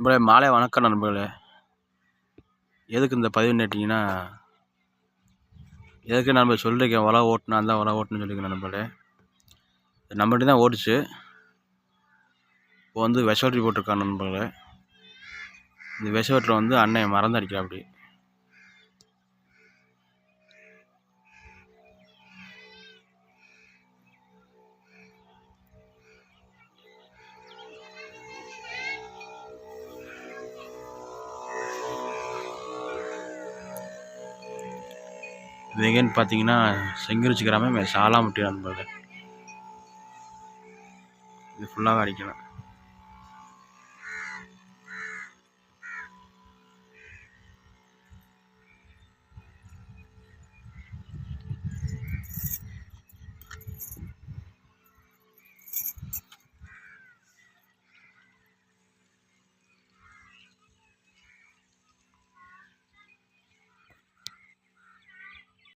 நண்பர்களே மாலை வணக்கம் நண்பர்களே. எதுக்கு இந்த பதிவு நேட்டிங்கன்னா எதுக்கு நம்ம சொல்லியிருக்கேன் உலக ஓட்டுனா தான் உலக ஓட்டுன்னு சொல்லியிருக்கேன் நண்பர்களே. நம்மகிட்ட தான் ஓடிச்சு. இப்போ வந்து விஷவட்டி போட்டிருக்கான் நண்பர்களே. இந்த விஷவட்டில் வந்து அண்ணன் மறந்து அடிக்கிறா அப்படி இது எங்கேன்னு பார்த்தீங்கன்னா செங்குறிச்சி கிராமம் சாலாமுட்டி நண்பர்கள். இது ஃபுல்லாக அடிக்கணும்.